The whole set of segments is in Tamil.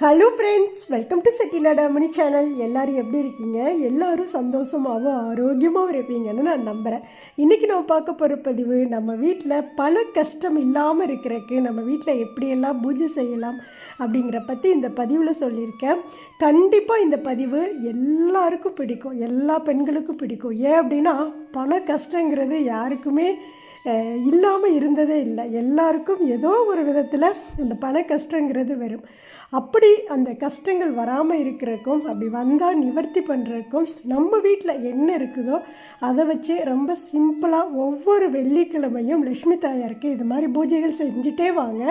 Hello friends welcome to Chettinadamani channel எல்லோரும் எப்படி இருக்கீங்க? எல்லோரும் சந்தோஷமாகவும் ஆரோக்கியமாகவும் இருப்பீங்கன்னு நான் நம்புகிறேன் இன்றைக்கி நம்ம பார்க்க போகிற பதிவு நம்ம வீட்டில் பல கஷ்டம் இல்லாமல் இருக்கிறக்கு நம்ம வீட்டில் எப்படியெல்லாம் பூஜை செய்யலாம் அப்படிங்கிற பற்றி இந்த பதிவில் சொல்லியிருக்கேன். கண்டிப்பாக இந்த பதிவு எல்லாருக்கும் பிடிக்கும் எல்லா பெண்களுக்கும் பிடிக்கும். ஏன் அப்படின்னா பண கஷ்டங்கிறது யாருக்குமே இல்லாமல் இருந்ததே இல்லை. எல்லாருக்கும் ஏதோ ஒரு விதத்தில் அந்த பண கஷ்டங்கிறது வரும். அப்படி அந்த கஷ்டங்கள் வராமல் இருக்கிறக்கும் அப்படி வந்தால் நிவர்த்தி பண்ணுறதுக்கும் நம்ம வீட்டில் என்ன இருக்குதோ அதை வச்சு ரொம்ப சிம்பிளாக ஒவ்வொரு வெள்ளிக்கிழமையும் லக்ஷ்மி தாயாருக்கு இது மாதிரி பூஜைகள் செஞ்சுட்டே வாங்க.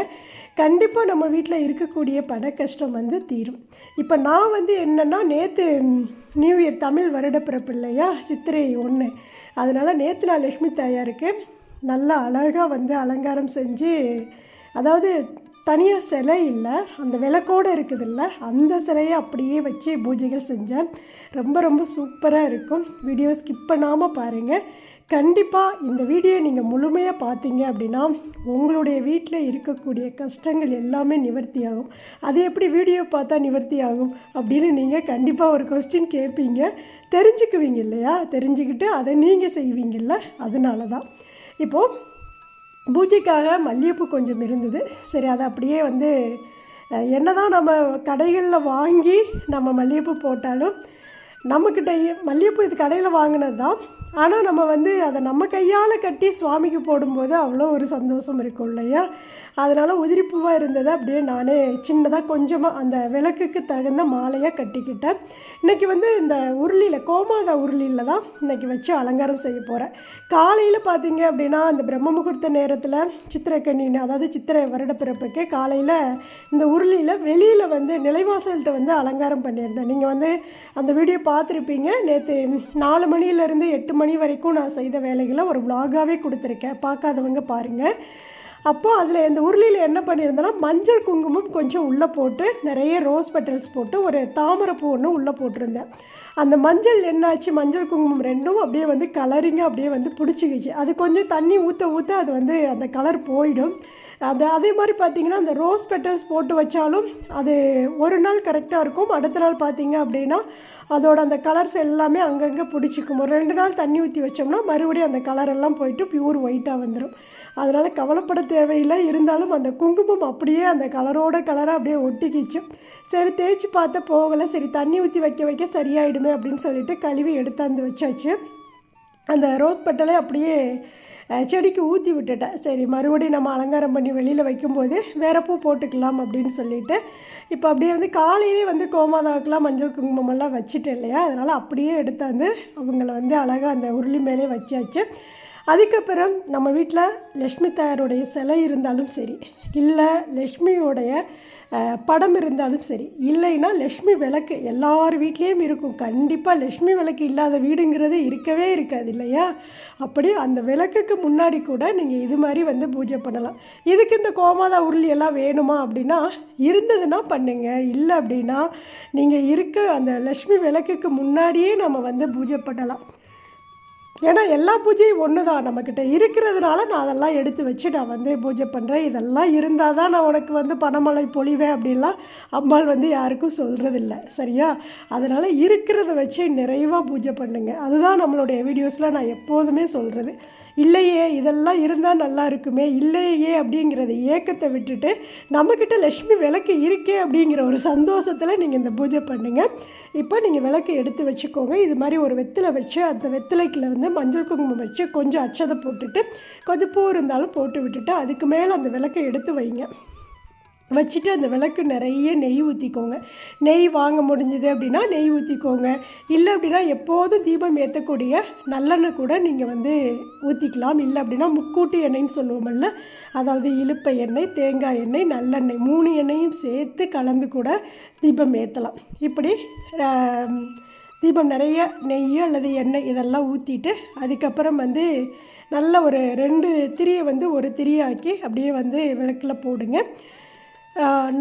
கண்டிப்பாக நம்ம வீட்டில் இருக்கக்கூடிய பண கஷ்டம் வந்து தீரும். இப்போ நான் வந்து என்னென்னா நேற்று நியூ இயர் தமிழ் வருடப்பிறப்பு இல்லையா? சித்திரை ஒன்று அதனால் நேற்று நான் லக்ஷ்மி தாயாருக்கு நல்லா அழகாக வந்து அலங்காரம் செஞ்சு அதாவது தனியாக சிலை இல்லை அந்த விளக்கோடு இருக்குதுல்ல அந்த சிலையை அப்படியே வச்சு பூஜைகள் செஞ்சேன் ரொம்ப ரொம்ப சூப்பராக இருக்கும். வீடியோ ஸ்கிப் பண்ணாமல் பாருங்கள் கண்டிப்பாக இந்த வீடியோ நீங்கள் முழுமையாக பார்த்தீங்க அப்படின்னா உங்களுடைய வீட்டில் இருக்கக்கூடிய கஷ்டங்கள் எல்லாமே நிவர்த்தி ஆகும் அது எப்படி வீடியோ பார்த்தா நிவர்த்தி ஆகும் அப்படின்னு நீங்கள் கண்டிப்பாக ஒரு கொஸ்டின் கேட்பீங்க. தெரிஞ்சுக்குவீங்க இல்லையா? தெரிஞ்சுக்கிட்டு அதை நீங்கள் செய்வீங்கள்ல அதனால தான் இப்போது பூஜைக்காக மல்லிகைப்பூ கொஞ்சம் இருந்தது. சரி அதை அப்படியே வந்து என்ன தான் நம்ம கடைகளில் வாங்கி நம்ம மல்லிகைப்பூ போட்டாலும் நம்மக்கிட்ட மல்லிகைப்பூ இது கடையில் வாங்கினது தான் ஆனால் நம்ம வந்து அதை நம்ம கையால் கட்டி சுவாமிக்கு போடும்போது அவ்வளோ ஒரு சந்தோஷம் இருக்கும் இல்லையா? அதனால் உதிரிப்பூவாக இருந்ததை அப்படியே நான் சின்னதாக கொஞ்சமாக அந்த விளக்குக்கு தகுந்த மாலையாக கட்டிக்கிட்டேன். இன்றைக்கி வந்து இந்த உருளியில் கோமாதா உருளியில் தான் இன்றைக்கி வச்சு அலங்காரம் செய்ய போகிறேன் காலையில் பார்த்தீங்க அப்படின்னா அந்த பிரம்ம முகூர்த்த நேரத்தில் சித்திரக்கண்ணின்னு அதாவது சித்திரை வருடப்பிறப்புக்கு காலையில் இந்த உருளியில் வெளியில் வந்து நிலைவாசல்கிட்ட வந்து அலங்காரம் பண்ணியிருந்தேன். நீங்கள் வந்து அந்த வீடியோ பார்த்துருப்பீங்க. நேற்று நாலு மணிலேருந்து எட்டு மணி வரைக்கும் நான் செய்த வேலைகளை ஒரு விலாகாகவே கொடுத்துருக்கேன். பார்க்காதவங்க பாருங்கள் அப்போது அதில் இந்த உருளியில் என்ன பண்ணியிருந்தேன்னா மஞ்சள் குங்குமம் கொஞ்சம் உள்ளே போட்டு நிறைய ரோஸ் பெட்டல்ஸ் போட்டு ஒரு தாமரைப்பூ ஒன்று உள்ளே போட்டிருந்தேன். அந்த மஞ்சள் என்னாச்சு? மஞ்சள் குங்குமம் ரெண்டும் அப்படியே வந்து கலரிங்காக அப்படியே வந்து பிடிச்சிக்கிச்சு. அது கொஞ்சம் தண்ணி ஊற்ற ஊற்ற அது வந்து அந்த கலர் போயிடும். அது அதே மாதிரி பார்த்திங்கன்னா அந்த ரோஸ் பெட்டல்ஸ் போட்டு வச்சாலும் அது ஒரு நாள் கரெக்டாக இருக்கும். அடுத்த நாள் பார்த்திங்க அப்படின்னா அதோட அந்த கலர்ஸ் எல்லாமே அங்கங்கே பிடிச்சிக்கும். ஒரு ரெண்டு நாள் தண்ணி ஊற்றி வச்சோம்னா மறுபடியும் அந்த கலரெல்லாம் போயிட்டு பியூர் ஒயிட்டாக வந்துடும் அதனால் கவலைப்பட தேவையில்லை. இருந்தாலும் அந்த குங்குமம் அப்படியே அந்த கலரோட கலராக அப்படியே ஒட்டிக்கிச்சு. சரி தேய்ச்சி பார்த்தா போகலை. சரி தண்ணி ஊற்றி வைக்க வைக்க சரியாயிடுமே அப்படின்னு சொல்லிட்டு கழுவி எடுத்தாந்து வச்சாச்சு. அந்த ரோஸ் பட்டலை அப்படியே செடிக்கு ஊற்றி விட்டுட்டேன். சரி மறுபடியும் நம்ம அலங்காரம் பண்ணி வெளியில் வைக்கும்போது வேறு பூ போட்டுக்கலாம் அப்படின்னு சொல்லிட்டு இப்போ அப்படியே வந்து காலையிலே வந்து கோமாதாவுக்கெலாம் மஞ்சள் குங்குமமெல்லாம் வச்சுட்டேன் இல்லையா? அதனால் அப்படியே எடுத்தாந்து அவங்கள வந்து அழகாக அந்த உருளி மேலே வச்சாச்சு. அதுக்கப்புறம் நம்ம வீட்டில் லக்ஷ்மி தாயாருடைய சிலை இருந்தாலும் சரி இல்லை லக்ஷ்மியோடைய படம் இருந்தாலும் சரி இல்லைன்னா லக்ஷ்மி விளக்கு எல்லார் வீட்லேயும் இருக்கும். கண்டிப்பாக லக்ஷ்மி விளக்கு இல்லாத வீடுங்கிறது இருக்கவே இருக்காது இல்லையா? அப்படி அந்த விளக்குக்கு முன்னாடி கூட நீங்கள் இது மாதிரி வந்து பூஜை பண்ணலாம். இதுக்கு இந்த கோமாதா உருளி எல்லாம் வேணுமா அப்படின்னா இருந்ததுன்னா பண்ணுங்கள் இல்லை அப்படின்னா நீங்கள் இருக்க அந்த லக்ஷ்மி விளக்குக்கு முன்னாடியே நம்ம வந்து பூஜை பண்ணலாம். ஏன்னா எல்லா பூஜையும் ஒன்று தான் நம்மக்கிட்ட இருக்கிறதுனால நான் அதெல்லாம் எடுத்து வச்சு நான் வந்து பூஜை பண்ணுறேன் இதெல்லாம் இருந்தால் தான் நான் உனக்கு வந்து பணமழை பொழிவேன் அப்படின்லாம் அம்பாள் வந்து யாருக்கும் சொல்கிறதில்ல சரியா? அதனால் இருக்கிறத வச்சு நிறைவாக பூஜை பண்ணுங்கள் அதுதான் நம்மளுடைய வீடியோஸில் நான் எப்போதுமே சொல்கிறது இல்லையே இதெல்லாம் இருந்தால் நல்லா இருக்குமே. இல்லையே அப்படிங்கிறத ஏக்கத்தை விட்டுட்டு நம்மக்கிட்ட லக்ஷ்மி விளக்கு இருக்கே அப்படிங்கிற ஒரு சந்தோஷத்தில் நீங்கள் இந்த பூஜை பண்ணுங்கள் இப்போ நீங்கள் விளக்கு எடுத்து வச்சுக்கோங்க. இது மாதிரி ஒரு வெத்திலை வச்சு அந்த வெத்திலைக்கில் வந்து மஞ்சள் குங்குமம் வச்சு கொஞ்சம் அச்சதை போட்டுட்டு கொஞ்சம் பூ இருந்தாலும் போட்டு விட்டுட்டு அதுக்கு மேலே அந்த விளக்கை எடுத்து வைங்க. வச்சுட்டு அந்த விளக்கு நிறைய நெய் ஊற்றிக்கோங்க நெய் வாங்க முடிஞ்சது அப்படின்னா நெய் ஊற்றிக்கோங்க இல்லை அப்படின்னா எப்போதும் தீபம் ஏற்றக்கூடிய நல்லெண்ணெய் கூட நீங்கள் வந்து ஊற்றிக்கலாம் இல்லை அப்படின்னா முக்கூட்டு எண்ணெய்ன்னு சொல்லுவோம்ல அதாவது இழுப்பை எண்ணெய் தேங்காய் எண்ணெய் நல்லெண்ணெய் மூணு எண்ணெயும் சேர்த்து கலந்து கூட தீபம் ஏற்றலாம் இப்படி தீபம் நிறைய நெய் அல்லது எண்ணெய் இதெல்லாம் ஊற்றிட்டு அதுக்கப்புறம் வந்து நல்ல ஒரு ரெண்டு திரியை வந்து ஒரு திரியாக்கி அப்படியே வந்து விளக்கில் போடுங்க.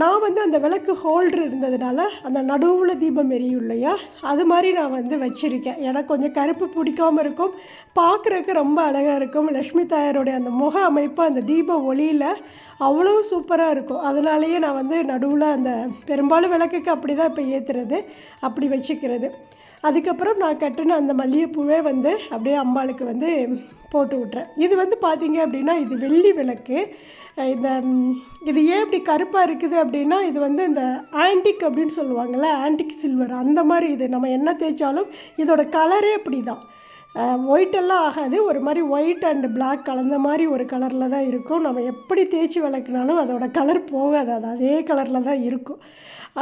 நான் வந்து அந்த விளக்கு ஹோல்டர் இருந்ததுனால அந்த நடுவில் தீபம் எரியும் இல்லையா அது மாதிரி நான் வந்து வச்சுருக்கேன். எனக்கு கொஞ்சம் கருப்பு பிடிக்காம இருக்கும். பார்க்குறக்கு ரொம்ப அழகாக இருக்கும். லக்ஷ்மி தாயாருடைய அந்த முக அமைப்பு அந்த தீப ஒளியில் அவ்வளோ சூப்பராக இருக்கும். அதனாலேயே நான் வந்து நடுவில் அந்த பெரும்பாலும் விளக்குக்கு அப்படி தான் இப்போ ஏற்றுறது அப்படி வச்சுக்கிறது. அதுக்கப்புறம் நான் கட்டின அந்த மல்லிகைப்பூவே வந்து அப்படியே அம்பாளுக்கு வந்து போட்டு விட்றேன் இது வந்து பார்த்திங்க அப்படின்னா இது வெள்ளி விளக்கு. இந்த இது ஏன் இப்படி கருப்பாக இருக்குது அப்படின்னா இது வந்து இந்த ஆன்டிக் அப்படின்னு சொல்லுவாங்கள்ல ஆன்டிக் சில்வர் அந்த மாதிரி இது. நம்ம என்ன தேய்ச்சாலும் இதோட கலரே இப்படி தான் ஒயிட்டெல்லாம் ஆகாது. ஒரு மாதிரி ஒயிட் அண்ட் பிளாக் கலந்த மாதிரி ஒரு கலரில் தான் இருக்கும். நம்ம எப்படி தேய்ச்சி விளக்குனாலும் அதோட கலர் போகாது. அது அதே கலரில் தான் இருக்கும்.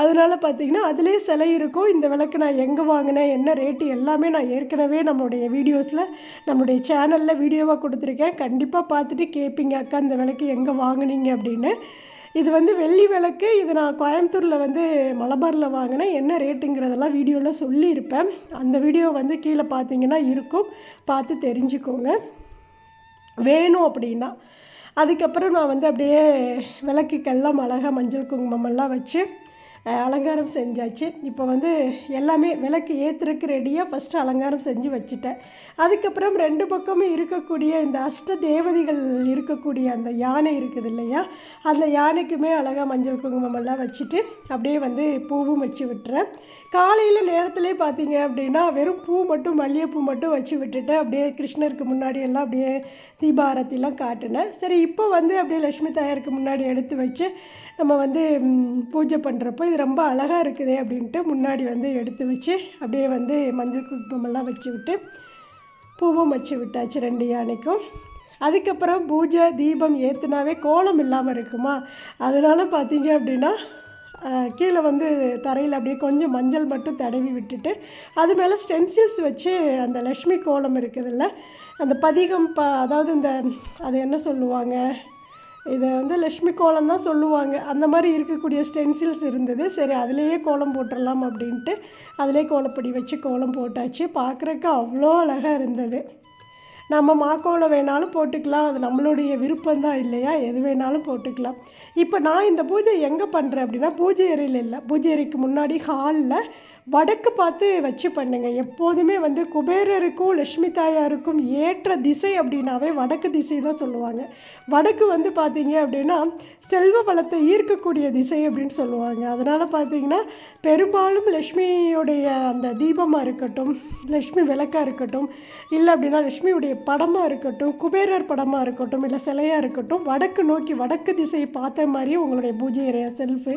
அதனால பார்த்தீங்கன்னா அதிலே சிலை இருக்கும். இந்த விளக்கு நான் எங்கே வாங்கினேன் என்ன ரேட்டு எல்லாமே நான் ஏற்கனவே நம்மளுடைய வீடியோஸில் நம்மளுடைய சேனலில் வீடியோவாக கொடுத்துருக்கேன். கண்டிப்பாக பார்த்துட்டு கேட்பீங்க அக்கா இந்த விளக்கு எங்கே வாங்குனீங்க? அப்படின்னு. இது வந்து வெள்ளி விளக்கு. இது நான் கோயம்புத்தூரில் வந்து மலபாரில் வாங்கினேன். என்ன ரேட்டுங்கிறதெல்லாம் வீடியோவில் சொல்லியிருப்பேன். அந்த வீடியோ வந்து கீழே பார்த்தீங்கன்னா இருக்கும். பார்த்து தெரிஞ்சுக்கோங்க. வேணும் அப்படின்னா. அதுக்கப்புறம் நான் வந்து அப்படியே விளக்குக்கெல்லாம் மிளகா மஞ்சள் குங்குமமெல்லாம் வச்சு அலங்காரம் செஞ்சாச்சு. இப்போ வந்து எல்லாமே விளக்கு ஏற்றுறக்கு ரெடியாக ஃபஸ்ட்டு அலங்காரம் செஞ்சு வச்சுட்டேன். அதுக்கப்புறம் ரெண்டு பக்கமும் இருக்கக்கூடிய இந்த அஷ்ட தேவதைகள் இருக்கக்கூடிய அந்த யானை இருக்குது இல்லையா? அந்த யானைக்குமே அழகாக மஞ்சள் குங்குமம் எல்லாம் வச்சுட்டு அப்படியே வந்து பூவும் வச்சு விட்டுறேன். காலையில் நேரத்துலேயே பார்த்தீங்க அப்படின்னா வெறும் பூ மட்டும் மல்லிகைப்பூ மட்டும் வச்சு விட்டுட்டு அப்படியே கிருஷ்ணருக்கு முன்னாடி எல்லாம் அப்படியே தீபாரத்திலாம் காட்டினேன். சரி இப்போ வந்து அப்படியே லக்ஷ்மி தாயாருக்கு முன்னாடி எடுத்து வச்சு நம்ம வந்து பூஜை பண்ணுறப்போ இது ரொம்ப அழகாக இருக்குதே அப்படின்ட்டு முன்னாடி வந்து எடுத்து வச்சு அப்படியே வந்து மஞ்சள் குப்பமெல்லாம் வச்சு விட்டு பூவும் வச்சு விட்டாச்சு ரெண்டு யானைக்கும். அதுக்கப்புறம் பூஜை தீபம் ஏற்றுனாவே கோலம் இல்லாமல் இருக்குமா? அதனால் பார்த்தீங்க அப்படின்னா கீழே வந்து தரையில் அப்படியே கொஞ்சம் மஞ்சள் மட்டும் தடவி விட்டுட்டு அது மேலே ஸ்டென்சில்ஸ் வச்சு அந்த லக்ஷ்மி கோலம் இருக்குதுல்ல அந்த பதிகம் ப அதாவது இந்த அது என்ன சொல்லுவாங்க இதை வந்து லக்ஷ்மி கோலம் தான் சொல்லுவாங்க. அந்த மாதிரி இருக்கக்கூடிய ஸ்டென்சில்ஸ் இருந்தது. சரி அதுலேயே கோலம் போட்டுடலாம் அப்படின்ட்டு அதிலே கோலப்பொடி வச்சு கோலம் போட்டாச்சு. பார்க்குறக்கு அவ்வளோ அழகாக இருந்தது. நம்ம மாக்கோலம் வேணாலும் போட்டுக்கலாம். அது நம்மளுடைய விருப்பம் தான் இல்லையா? எது வேணாலும் போட்டுக்கலாம். இப்போ நான் இந்த பூஜை எங்கே பண்ணுறேன் அப்படின்னா பூஜை அறையில் இல்லை. பூஜை அறைக்கு முன்னாடி ஹாலில் வடக்கு பார்த்து வச்சு பண்ணுங்க. எப்போதுமே வந்து குபேரருக்கும் லட்சுமி தாயாருக்கும் ஏற்ற திசை அப்படின்னாவே வடக்கு திசை தான் சொல்லுவாங்க. வடக்கு வந்து பார்த்தீங்க அப்படின்னா செல்வ வளத்தை ஈர்க்கக்கூடிய திசை அப்படின்னு சொல்லுவாங்க. அதனால் பார்த்தீங்கன்னா பெரும்பாலும் லக்ஷ்மியுடைய அந்த தீபமாக இருக்கட்டும் லக்ஷ்மி விளக்காக இருக்கட்டும் இல்லை அப்படின்னா லக்ஷ்மியுடைய படமாக இருக்கட்டும் குபேரர் படமாக இருக்கட்டும் இல்லை சிலையாக இருக்கட்டும் வடக்கு நோக்கி வடக்கு திசையை பார்த்த மாதிரியே உங்களுடைய பூஜை செல்ஃபு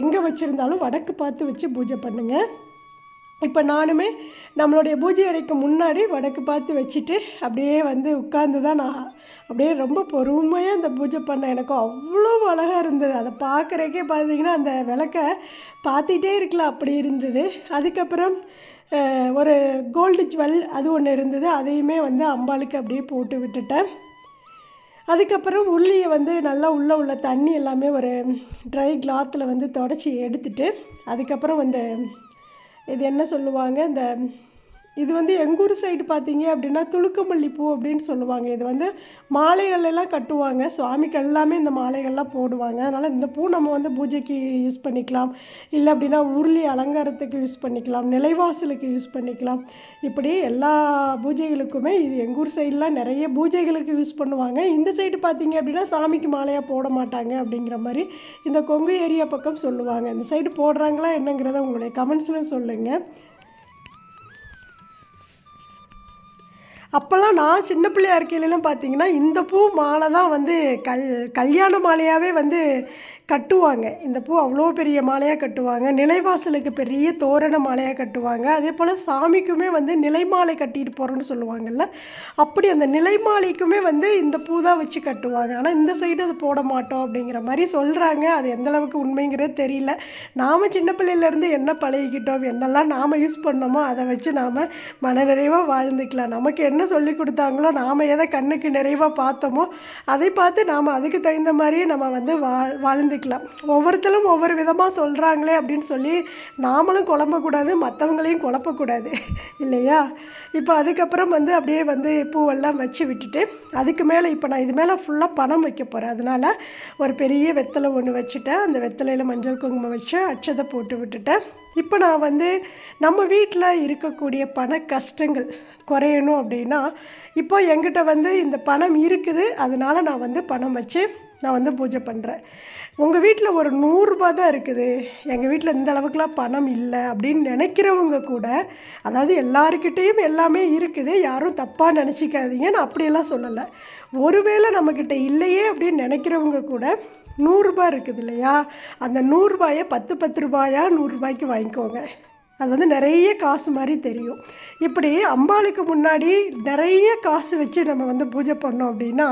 எங்கே வச்சுருந்தாலும் வடக்கு பார்த்து வச்சு பூஜை பண்ணுங்கள் இப்போ நானுமே நம்மளுடைய பூஜை அறைக்கு முன்னாடி வடக்கு பார்த்து வச்சுட்டு அப்படியே வந்து உட்கார்ந்து தான் நான் அப்படியே ரொம்ப பொறுமையாக அந்த பூஜை பண்ணேன். எனக்கு அவ்வளோ அழகாக இருந்தது. அதை பார்க்குறக்கே பார்த்தீங்கன்னா அந்த விளக்கை பார்த்துட்டே இருக்கலாம். அப்படி இருந்தது. அதுக்கப்புறம் ஒரு கோல்டு ஜுவல் அது ஒன்று இருந்தது. அதையுமே வந்து அம்பாளுக்கு அப்படியே போட்டு விட்டுட்டேன். அதுக்கப்புறம் உள்ளியை வந்து நல்லா உள்ளே உள்ள தண்ணி எல்லாமே ஒரு ட்ரை கிளாத்தில் வந்து தொடச்சி எடுத்துட்டு அதுக்கப்புறம் வந்து இது என்ன சொல்லுவாங்க? இந்த இது வந்து எங்கள் ஊர் சைடு பார்த்தீங்க அப்படின்னா துளுக்கமல்லி பூ அப்படின்னு சொல்லுவாங்க. இது வந்து மாலைகள் எல்லாம் கட்டுவாங்க. சுவாமிக்கு எல்லாமே இந்த மாலைகள்லாம் போடுவாங்க. அதனால் இந்த பூ நம்ம வந்து பூஜைக்கு யூஸ் பண்ணிக்கலாம். இல்லை அப்படின்னா உருளி அலங்காரத்துக்கு யூஸ் பண்ணிக்கலாம். நிலைவாசலுக்கு யூஸ் பண்ணிக்கலாம். இப்படி எல்லா பூஜைகளுக்குமே இது எங்கள் ஊர் சைடெலாம் நிறைய பூஜைகளுக்கு யூஸ் பண்ணுவாங்க. இந்த சைடு பார்த்தீங்க அப்படின்னா சாமிக்கு மாலையாக போட மாட்டாங்க அப்படிங்கிற மாதிரி இந்த கொங்கு ஏரியா பக்கம் சொல்லுவாங்க. இந்த சைடு போடுறாங்களா என்னங்கிறத உங்களுடைய கமெண்ட்ஸில் சொல்லுங்கள் அப்போல்லாம் நான் சின்ன பிள்ளையா இருக்கையிலலாம் பார்த்தீங்கன்னா இந்த பூ மாலை தான் வந்து கல் கல்யாண மாலையாகவே வந்து கட்டுவாங்க. இந்த பூ அவ்வளோ பெரிய மாலையாக கட்டுவாங்க. நிலைவாசலுக்கு பெரிய தோரண மாலையாக கட்டுவாங்க. அதே போல் சாமிக்குமே வந்து நிலைமாலை கட்டிட்டு போகிறோன்னு சொல்லுவாங்கள்ல அப்படி அந்த நிலைமாலைக்குமே வந்து இந்த பூ தான் வச்சு கட்டுவாங்க. ஆனால் இந்த சைடு அது போட மாட்டோம் அப்படிங்கிற மாதிரி சொல்கிறாங்க அது எந்த அளவுக்கு உண்மைங்கிறது தெரியல. நாம் சின்ன பிள்ளையிலேருந்து என்ன பழகிக்கிட்டோம் என்னெல்லாம் நாம் யூஸ் பண்ணோமோ அதை வச்சு நாம் மனநிறைவாக வாழ்ந்துக்கலாம். நமக்கு என்ன சொல்லி கொடுத்தாங்களோ நாம் எதை கண்ணுக்கு நிறைவாக பார்த்தோமோ அதை பார்த்து நாம் அதுக்கு தகுந்த மாதிரியே நம்ம வந்து வாழ் வாழ்ந்து இருந்துக்கலாம் ஒவ்வொருத்தரும் ஒவ்வொரு விதமாக சொல்கிறாங்களே அப்படின்னு சொல்லி நாமளும் குழம்பக்கூடாது மற்றவங்களையும் குழப்பக்கூடாது. இல்லையா? இப்போ அதுக்கப்புறம் வந்து அப்படியே வந்து பூவெல்லாம் வச்சு விட்டுட்டு அதுக்கு மேலே இப்போ நான் இது மேலே ஃபுல்லாக பணம் வைக்க போகிறேன் அதனால் ஒரு பெரிய வெத்தலை ஒன்று வச்சுட்டேன். அந்த வெத்தலையில் மஞ்சள் குங்குமம் வச்சு அச்சதை போட்டு விட்டுட்டேன். இப்போ நான் வந்து நம்ம வீட்டில் இருக்கக்கூடிய பண கஷ்டங்கள் குறையணும் அப்படின்னா இப்போ என்கிட்ட வந்து இந்த பணம் இருக்குது. அதனால் நான் வந்து பணம் வச்சு நான் வந்து பூஜை பண்ணுறேன் உங்கள் வீட்டில் ஒரு நூறுரூபா தான் இருக்குது. எங்கள் வீட்டில் இந்த அளவுக்குலாம் பணம் இல்லை அப்படின்னு நினைக்கிறவங்க கூட அதாவது எல்லாருக்கிட்டேயும் எல்லாமே இருக்குது. யாரும் தப்பாக நினச்சிக்காதீங்க. நான் அப்படியெல்லாம் சொல்லலை. ஒருவேளை நம்மக்கிட்ட இல்லையே அப்படின்னு நினைக்கிறவங்க கூட நூறுரூபா இருக்குது இல்லையா? அந்த நூறுரூபாயை பத்து பத்து ரூபாயா நூறுரூபாய்க்கு வாங்கிக்கோங்க. அது வந்து நிறைய காசு மாதிரி தெரியும். இப்படி அம்பாளுக்கு முன்னாடி நிறைய காசு வச்சு நம்ம வந்து பூஜை பண்ணோம் அப்படின்னா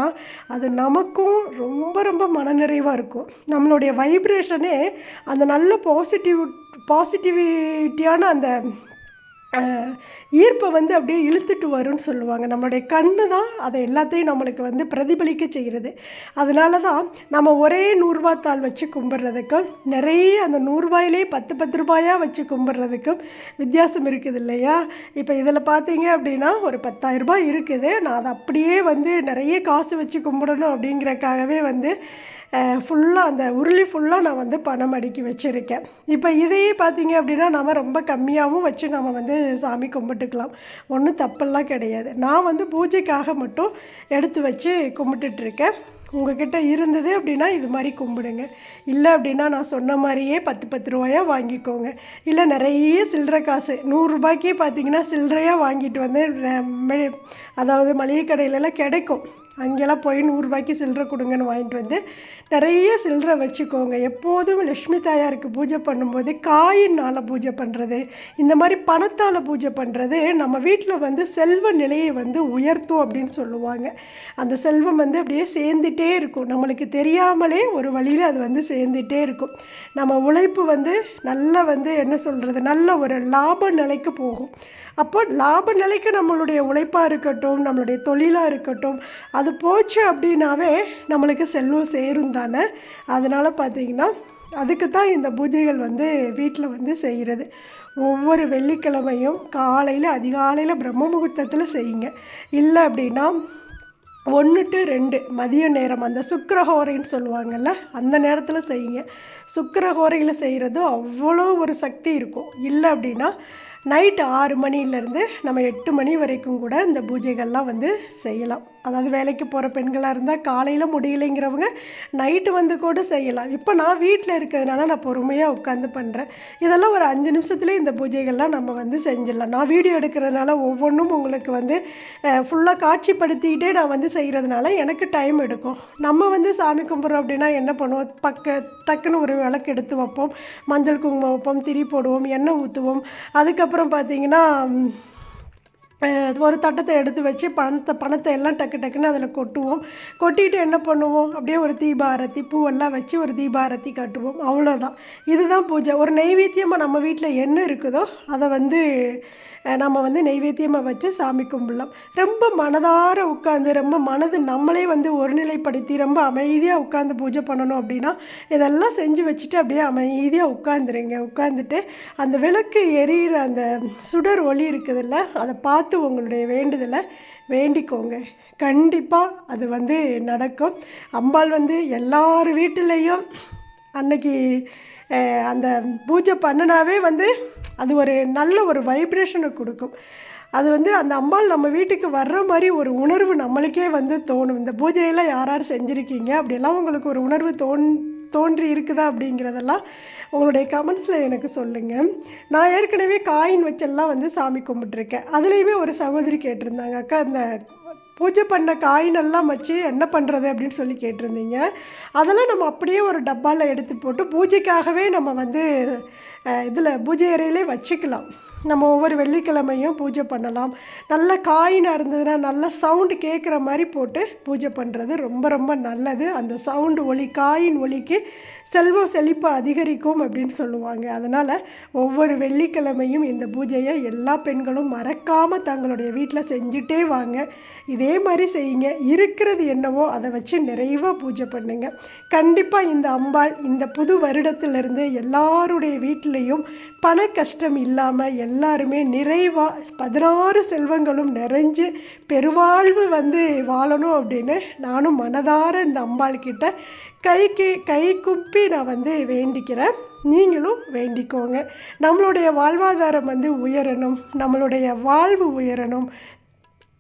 அது நமக்கும் ரொம்ப ரொம்ப மனநிறைவாக இருக்கும். நம்மளுடைய வைப்ரேஷனே அந்த நல்ல பாசிட்டிவ் பாசிட்டிவிட்டியான அந்த ஈர்ப்பை வந்து அப்படியே இழுத்துட்டு வரும்னு சொல்லுவாங்க. நம்மளுடைய கண்ணு தான் அதை எல்லாத்தையும் நம்மளுக்கு வந்து பிரதிபலிக்க செய்கிறது. அதனால தான் நம்ம ஒரே நூறுரூவா தாள் வச்சு கும்பிட்றதுக்கும் நிறைய அந்த நூறுரூவாயிலே பத்து பத்து ரூபாயாக வச்சு கும்பிட்றதுக்கும் வித்தியாசம் இருக்குது இல்லையா? இப்போ இதில் பார்த்தீங்க அப்படின்னா ஒரு பத்தாயிரம் ரூபாய் இருக்குது. நான் அதை அப்படியே வந்து நிறைய காசு வச்சு கும்பிடணும் அப்படிங்கிறக்காகவே வந்து ஃபுல்லாக அந்த உருளி ஃபுல்லாக நான் வந்து பணம் அடுக்கி வச்சுருக்கேன். இப்போ இதையே பார்த்தீங்க அப்படின்னா நம்ம ரொம்ப கம்மியாகவும் வச்சு நம்ம வந்து சாமி கும்பிட்டுக்கலாம். ஒன்றும் தப்பெல்லாம் கிடையாது. நான் வந்து பூஜைக்காக மட்டும் எடுத்து வச்சு கும்பிட்டுட்ருக்கேன். உங்ககிட்ட இருந்தது அப்படின்னா இது மாதிரி கும்பிடுங்க. இல்லை அப்படின்னா நான் சொன்ன மாதிரியே பத்து பத்து ரூபாயா வாங்கிக்கோங்க. இல்லை நிறைய சில்லறை காசு நூறுரூபாய்க்கே பார்த்தீங்கன்னா சில்லறையாக வாங்கிட்டு வந்து அதாவது மளிகை கடையிலலாம் கிடைக்கும். அங்கெல்லாம் போய் நூறுரூபாய்க்கு சில்லறை கொடுங்கன்னு வாங்கிட்டு வந்து நிறைய சில்லறை வச்சுக்கோங்க. எப்போதும் லக்ஷ்மி தாயாருக்கு பூஜை பண்ணும்போது காயினால் பூஜை பண்ணுறது இந்த மாதிரி பணத்தால் பூஜை பண்ணுறது நம்ம வீட்டில் வந்து செல்வ நிலையை வந்து உயர்த்தும் அப்படின்னு சொல்லுவாங்க. அந்த செல்வம் வந்து அப்படியே சேர்ந்துட்டே இருக்கும். நம்மளுக்கு தெரியாமலே ஒரு வழியில் அது வந்து சேர்ந்துட்டே இருக்கும். நம்ம உழைப்பு வந்து நல்ல வந்து என்ன சொல்கிறது நல்ல ஒரு லாப நிலைக்கு போகும். அப்போ லாப நிலைக்கு நம்மளுடைய உழைப்பாக இருக்கட்டும் நம்மளுடைய தொழிலாக இருக்கட்டும் அது போச்சு அப்படின்னாவே நம்மளுக்கு செல்வம் சேரும் தானே. அதனால் பார்த்தீங்கன்னா அதுக்கு தான் இந்த பூஜைகள் வந்து வீட்டில் வந்து செய்கிறது ஒவ்வொரு வெள்ளிக்கிழமையும் காலையில் அதிகாலையில் பிரம்ம முகூர்த்தத்தில் செய்யுங்க. இல்லை அப்படின்னா ஒன்று டு ரெண்டு மதிய நேரம் அந்த சுக்கரஹோரைன்னு சொல்லுவாங்கல்ல அந்த நேரத்தில் செய்யுங்க. சுக்கரஹோரையில் செய்கிறது அவ்வளோ ஒரு சக்தி இருக்கும். இல்லை அப்படின்னா நைட்டு ஆறு மணிலேருந்து நம்ம எட்டு மணி வரைக்கும் கூட இந்த பூஜைகள்லாம் வந்து செய்யலாம். அதாவது வேலைக்கு போகிற பெண்களாக இருந்தால் காலையில் முடியலைங்கிறவங்க நைட்டு வந்து கூட செய்யலாம். இப்போ நான் வீட்டில் இருக்கிறதுனால நான் பொறுமையாக உட்காந்து பண்ணுறேன் இதெல்லாம் ஒரு அஞ்சு நிமிஷத்துலேயே இந்த பூஜைகள்லாம் நம்ம வந்து செஞ்சிடலாம். நான் வீடியோ எடுக்கிறதுனால ஒவ்வொன்றும் உங்களுக்கு வந்து ஃபுல்லாக காட்சிப்படுத்திக்கிட்டே நான் வந்து செய்கிறதுனால எனக்கு டைம் எடுக்கும். நம்ம வந்து சாமி கும்பிட்றோம் அப்படின்னா என்ன பண்ணுவோம்? பக்க டக்குன்னு ஒரு விளக்கு எடுத்து வைப்போம். மஞ்சள் குங்குமம் வைப்போம் திரி போடுவோம் எண்ணெய் ஊற்றுவோம் அதுக்கப்புறம் பார்த்தீங்கன்னா ஒரு தட்டத்தை எடுத்து வச்சு பணத்தை பணத்தை எல்லாம் டக்கு டக்குன்னு அதில் கொட்டுவோம். கொட்டிட்டு என்ன பண்ணுவோம்? அப்படியே ஒரு தீபாரத்தி பூவெல்லாம் வச்சு ஒரு தீபாரத்தி கட்டுவோம். அவ்வளோதான் இதுதான் பூஜை. ஒரு நைவேத்தியமாக நம்ம வீட்டில் என்ன இருக்குதோ அதை வந்து நம்ம வந்து நெய்வேத்தியமாக வச்சு சாமி கும்பிடலாம். ரொம்ப மனதார உட்காந்து ரொம்ப மனது நம்மளே வந்து ஒருநிலைப்படுத்தி ரொம்ப அமைதியாக உட்காந்து பூஜை பண்ணணும் அப்படின்னா இதெல்லாம் செஞ்சு வச்சுட்டு அப்படியே அமைதியாக உட்காந்துருங்க உட்காந்துட்டு அந்த விளக்கு எரியிற அந்த சுடர் ஒளி இருக்குதுல்ல அதை பார்த்து உங்களுடைய வேண்டுதலை வேண்டிக்கோங்க. கண்டிப்பாக அது வந்து நடக்கும். அம்பாள் வந்து எல்லார் வீட்டிலையும் அன்னைக்கு அந்த பூஜை பண்ணினாவே வந்து அது ஒரு நல்ல ஒரு வைப்ரேஷனை கொடுக்கும். அது வந்து அந்த அம்பாள் நம்ம வீட்டுக்கு வர்ற மாதிரி ஒரு உணர்வு நம்மளுக்கே வந்து தோணும். இந்த பூஜையெல்லாம் யார் யார் செஞ்சுருக்கீங்க? அப்படியெல்லாம் உங்களுக்கு ஒரு உணர்வு தோன் தோன்றி இருக்குதா அப்படிங்கிறதெல்லாம் உங்களுடைய கமெண்ட்ஸில் எனக்கு சொல்லுங்கள் நான் ஏற்கனவே காயின் வச்செல்லாம் வந்து சாமி கும்பிட்ருக்கேன் அதுலேயுமே ஒரு சகோதரி கேட்டிருந்தாங்க. அக்கா இந்த பூஜை பண்ண காயினெல்லாம் வச்சு என்ன பண்ணுறது அப்படின்னு சொல்லி கேட்டிருந்தீங்க. அதெல்லாம் நம்ம அப்படியே ஒரு டப்பாவில் எடுத்து போட்டு பூஜைக்காகவே நம்ம வந்து இதில் பூஜை அறையிலே வச்சுக்கலாம். நம்ம ஒவ்வொரு வெள்ளிக்கிழமையும் பூஜை பண்ணலாம். நல்ல காயினாக இருந்ததுன்னா நல்ல சவுண்டு கேட்குற மாதிரி போட்டு பூஜை பண்ணுறது ரொம்ப ரொம்ப நல்லது. அந்த சவுண்டு ஒலி காயின் ஒலிக்கு செல்வம் செழிப்பு அதிகரிக்கும் அப்படின்னு சொல்லுவாங்க. அதனால் ஒவ்வொரு வெள்ளிக்கிழமையும் இந்த பூஜையை எல்லா பெண்களும் மறக்காமல் தங்களுடைய வீட்டில் செஞ்சுட்டே வாங்க. இதே மாதிரி செய்யுங்க. இருக்கிறது என்னவோ அதை வச்சு நிறைவாக பூஜை பண்ணுங்க. கண்டிப்பாக இந்த அம்பாள் இந்த புது வருடத்திலிருந்து எல்லாருடைய வீட்டிலையும் பண கஷ்டம் இல்லாமல் எல்லாருமே நிறைவாக பதினாறு செல்வங்களும் நிறைஞ்சு பெருவாழ்வு வந்து வாழணும் அப்படின்னு நானும் மனதார இந்த அம்பாள் கிட்ட கைக்கு கை குப்பி நான் வந்து வேண்டிக்கிறேன். நீங்களும் வேண்டிக்கோங்க. நம்மளுடைய வாழ்வாதாரம் வந்து உயரணும். நம்மளுடைய வாழ்வு உயரணும்.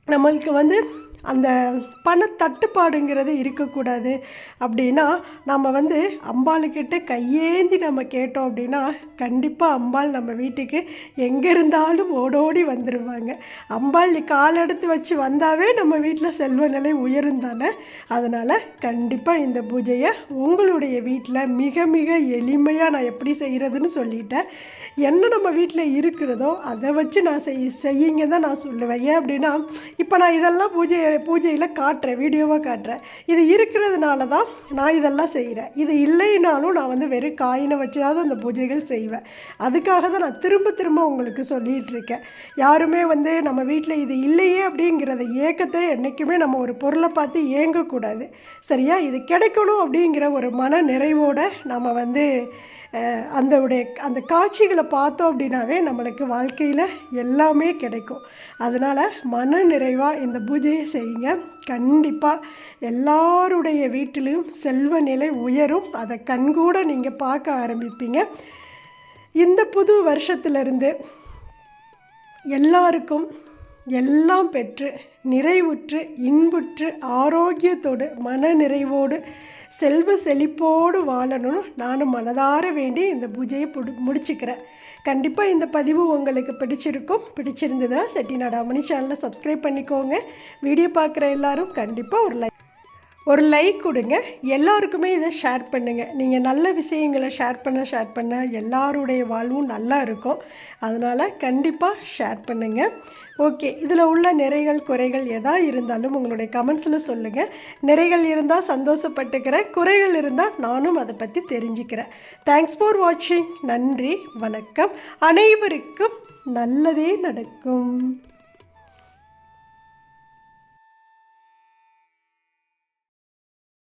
நம்மளுக்கு வந்து அந்த பண தட்டுப்பாடுங்கிறது இருக்கக்கூடாது. அப்படின்னா நம்ம வந்து அம்பாளுக்கிட்ட கையேந்தி நம்ம கேட்டோம் அப்படின்னா கண்டிப்பாக அம்பாள் நம்ம வீட்டுக்கு எங்கே இருந்தாலும் ஓடோடி வந்துடுவாங்க அம்பாள் கால் எடுத்து வச்சு வந்தாவே நம்ம வீட்டில் செல்வ நிலை உயரும் தானே? அதனால் கண்டிப்பாக இந்த பூஜையை உங்களுடைய வீட்டில் மிக மிக எளிமையாக நான் எப்படி செய்கிறதுன்னு சொல்லிட்டேன். என்ன நம்ம வீட்டில் இருக்கிறதோ அதை வச்சு நான் செய் செய்யுங்க தான் நான் சொல்லுவேன். ஏன் அப்படின்னா இப்போ நான் இதெல்லாம் பூஜை பூஜையில் காட்டுறேன் வீடியோவாக காட்டுறேன். இது இருக்கிறதுனால தான் நான் இதெல்லாம் செய்கிறேன் இது இல்லைனாலும் நான் வந்து வெறும் காயினை வச்சாவது அந்த பூஜைகள் செய்வேன். அதுக்காக தான் நான் திரும்ப திரும்ப உங்களுக்கு சொல்லிகிட்டு இருக்கேன். யாருமே வந்து நம்ம வீட்டில் இது இல்லையே அப்படிங்கிறத ஏக்கத்தை என்றைக்குமே நம்ம ஒரு பொருளை பார்த்து ஏங்கக்கூடாது. சரியா? இது கிடைக்கணும் அப்படிங்கிற ஒரு மன நிறைவோடு நம்ம வந்து அந்த உடைய அந்த காட்சிகளை பார்த்தோம் அப்படின்னாவே நம்மளுக்கு வாழ்க்கையில் எல்லாமே கிடைக்கும். அதனால் மன நிறைவாக இந்த பூஜையை செய்யுங்க. கண்டிப்பாக எல்லாருடைய வீட்டிலையும் செல்வ நிலை உயரும். அதை கண்கூட நீங்கள் பார்க்க ஆரம்பிப்பீங்க. இந்த புது வருஷத்திலிருந்து எல்லாருக்கும் எல்லாம் பெற்று நிறைவுற்று இன்புற்று ஆரோக்கியத்தோடு மன நிறைவோடு செல்வ செழிப்போடு வாழணும்னு நானும் மனதார வேண்டி இந்த பூஜையை புடி முடிச்சுக்கிறேன். கண்டிப்பாக இந்த பதிவு உங்களுக்கு பிடிச்சிருக்கும். பிடிச்சிருந்ததா அமனி சேனலை சப்ஸ்கிரைப் பண்ணிக்கோங்க. வீடியோ பார்க்குற எல்லாரும் கண்டிப்பாக ஒரு லைக் ஒரு லைக் கொடுங்க. எல்லாருக்குமே இதை ஷேர் பண்ணுங்கள் நீங்கள் நல்ல விஷயங்களை ஷேர் பண்ண ஷேர் பண்ண எல்லாருடைய வாழ்வும் நல்லா இருக்கும். அதனால் கண்டிப்பாக ஷேர் பண்ணுங்கள் ஓகே இதில் உள்ள நிறைகள் குறைகள் எதா இருந்தாலும் உங்களுடைய கமெண்ட்ஸில் சொல்லுங்கள் நிறைகள் இருந்தால் சந்தோஷப்பட்டுக்கிறேன் குறைகள் இருந்தால் நானும் அதை பற்றி தெரிஞ்சுக்கிறேன். தேங்க்ஸ் ஃபார் வாட்சிங் நன்றி வணக்கம். அனைவருக்கும் நல்லதே நடக்கும்.